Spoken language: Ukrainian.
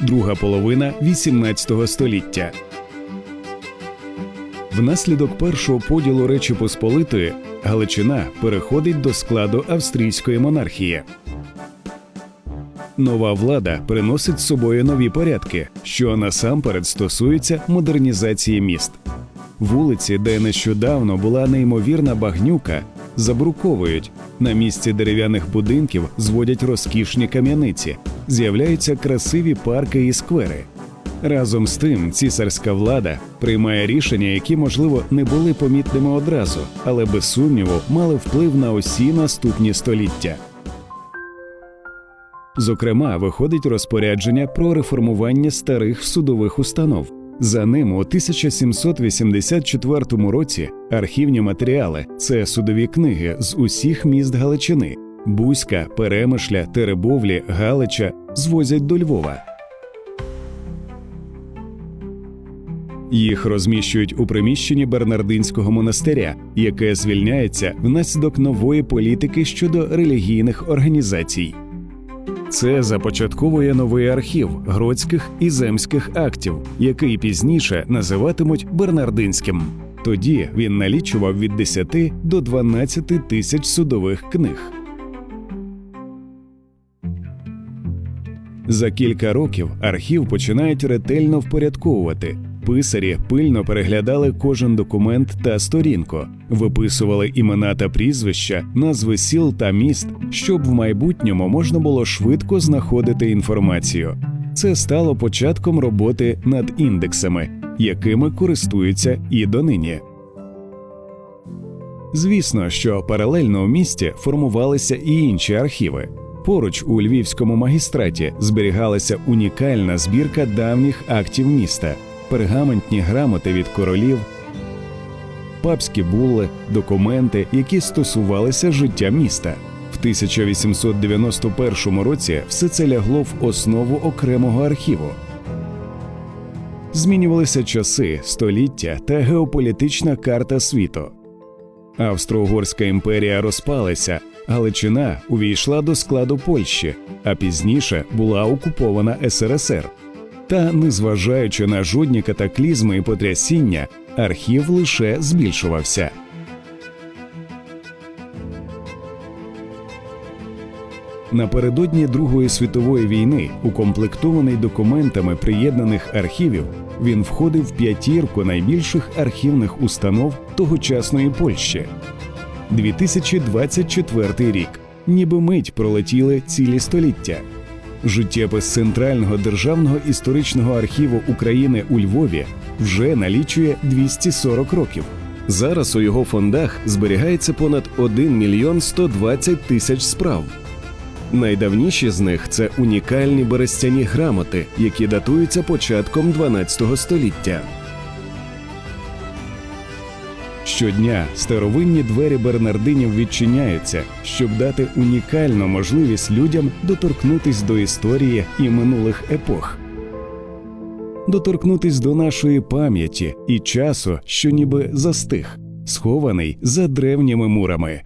Друга половина 18 століття. Внаслідок першого поділу Речі Посполитої Галичина переходить до складу австрійської монархії. Нова влада приносить з собою нові порядки, що насамперед стосуються модернізації міст. Вулиці, де нещодавно була неймовірна багнюка, забруковують. На місці дерев'яних будинків зводять розкішні кам'яниці, з'являються красиві парки і сквери. Разом з тим, цісарська влада приймає рішення, які, можливо, не були помітними одразу, але без сумніву мали вплив на усі наступні століття. Зокрема, виходить розпорядження про реформування старих судових установ. За ним у 1784 році архівні матеріали це судові книги з усіх міст Галичини Бузька, Перемишля, Теребовлі, Галича звозять до Львова. Їх розміщують у приміщенні Бернардинського монастиря, яке звільняється внаслідок нової політики щодо релігійних організацій. Це започатковує новий архів гродських і земських актів, який пізніше називатимуть Бернардинським. Тоді він налічував від 10 до 12 тисяч судових книг. За кілька років архів починають ретельно впорядковувати. Писарі пильно переглядали кожен документ та сторінку, виписували імена та прізвища, назви сіл та міст, щоб в майбутньому можна було швидко знаходити інформацію. Це стало початком роботи над індексами, якими користуються і донині. Звісно, що паралельно у місті формувалися і інші архіви. Поруч у львівському магістраті зберігалася унікальна збірка давніх актів міста, пергаментні грамоти від королів, папські булли, документи, які стосувалися життя міста. В 1891 році все це лягло в основу окремого архіву. Змінювалися часи, століття та геополітична карта світу. Австро-Угорська імперія розпалася, Галичина увійшла до складу Польщі, а пізніше була окупована СРСР. Та, незважаючи на жодні катаклізми і потрясіння, архів лише збільшувався. Напередодні Другої світової війни, укомплектований документами приєднаних архівів, він входив в п'ятірку найбільших архівних установ тогочасної Польщі. 2024 рік, ніби мить пролетіли цілі століття. Життєпис Центрального державного історичного архіву України у Львові вже налічує 240 років. Зараз у його фондах зберігається понад 1 мільйон 120 тисяч справ. Найдавніші з них це унікальні берестяні грамоти, які датуються початком 12 століття. Щодня старовинні двері Бернардинів відчиняються, щоб дати унікальну можливість людям доторкнутись до історії і минулих епох, доторкнутись до нашої пам'яті і часу, що ніби застиг, схований за древніми мурами.